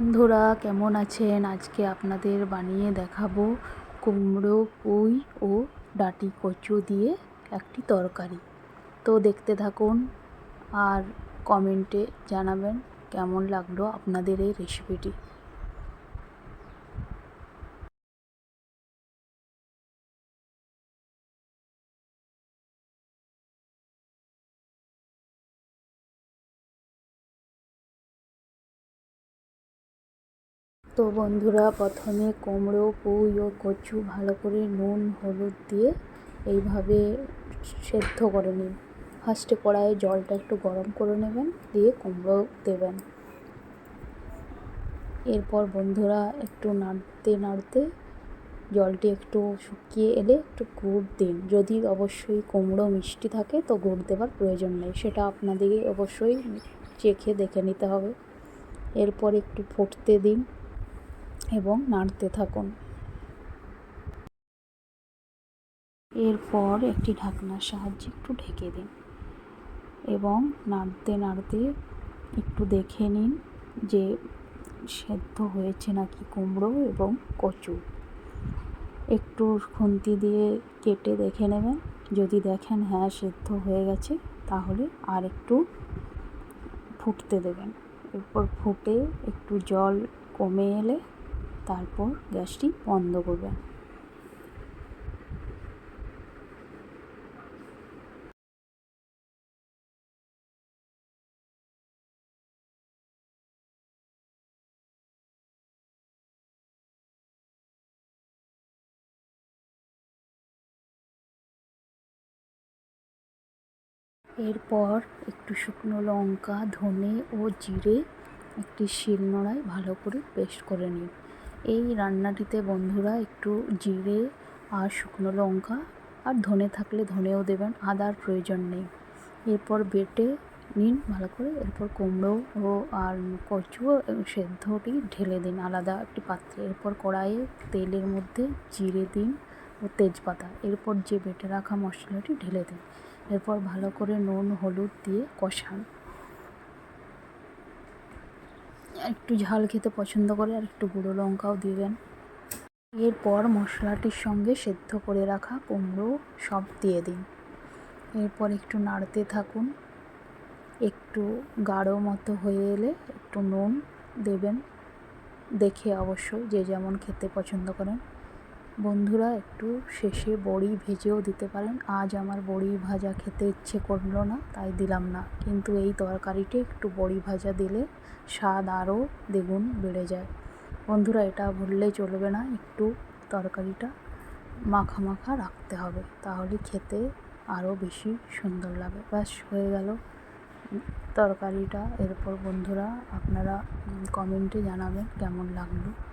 বন্ধুরা, কেমন আছেন? আজকে আপনাদের বানিয়ে দেখাবো কুমড়ো পুঁই ও ডাটি কচু দিয়ে একটি তরকারি। তো দেখতে থাকুন আর কমেন্টে জানাবেন কেমন লাগল আপনাদের এই রেসিপিটি তো বন্ধুরা, প্রথমে কুমড়ো, পুঁই ও কচু ভালো করে নুন, হলুদ দিয়ে এইভাবে সেদ্ধ করে নিন। ফার্স্টে কড়াইয়ে জলটা একটু গরম করে নেবেন, দিয়ে কুমড়ো দেবেন। এরপর বন্ধুরা, একটু নাড়তে নাড়তে জলটি একটু শুকিয়ে এলে একটু গুড় দিন। যদি অবশ্যই কুমড়ো মিষ্টি থাকে, তো গুড় দেওয়ার প্রয়োজন নেই। সেটা আপনাদেরকে অবশ্যই চেখে দেখে নিতে হবে। এরপর একটু ফুটতে দিন। এবং নাড়তে থাকুন। এরপর একটি ঢাকনার সাহায্যে একটু ঢেকে দিন এবং নাড়তে নাড়তে একটু দেখে নিন যে সেদ্ধ হয়েছে নাকি কুমড়ো এবং কচু। একটু খুন্তি দিয়ে কেটে দেখে নেবেন। যদি দেখেন হ্যাঁ সেদ্ধ হয়ে গেছে, তাহলে আর একটু ফুটতে দেবেন। এরপর ফুটে একটু জল কমে এলে তারপর গ্যাসটি বন্ধ করবেন এরপর একটু শুকনো লঙ্কা, ধনে ও জিরে একটি শিলনোড়ায় ভালো করে পেস্ট করে নিন। এই রান্নাটিতে বন্ধুরা একটু জিরে আর শুকনো লঙ্কা আর ধনে থাকলে ধনেও দেবেন, আদার প্রয়োজন নেই। এরপর বেটে নিন ভালো করে, এরপর কুমড়ো ও আর কচু সেদ্ধটি ঢেলে দিন আলাদা একটি পাত্রে। এরপর কড়াইয়ে তেলের মধ্যে জিরে দিন ও তেজপাতা, এরপর যে বেটে রাখা মশলাটি ঢেলে দিন। এরপর ভালো করে নুন, হলুদ দিয়ে কষান। একটু ঝাল খেতে পছন্দ করে আর একটু গুঁড়ো লঙ্কাও দিবেন এরপর মশলাটির সঙ্গে সেদ্ধ করে রাখা কুমড়ো সব দিয়ে দিন। এরপর একটু নাড়তে থাকুন। একটু গাঢ় মতো হয়ে এলে একটু নুন দেবেন। দেখে অবশ্যই যে যেমন খেতে পছন্দ করেন। বন্ধুরা, একটু শেষে বড়ি ভেজেও দিতে পারেন। আজ আমার বড়ি ভাজা খেতে ইচ্ছে করল না, তাই দিলাম না। কিন্তু এই তরকারিটি একটু বড়ি ভাজা দিলে স্বাদ আরও দ্বিগুণ বেড়ে যায়। বন্ধুরা, এটা ভুললে চলবে না, একটু তরকারিটা মাখা মাখা রাখতে হবে, তাহলে খেতে আরও বেশি সুন্দর লাগে। ব্যাস, হয়ে গেল তরকারিটা। এরপর বন্ধুরা, আপনারা কমেন্টে জানাবেন কেমন লাগল।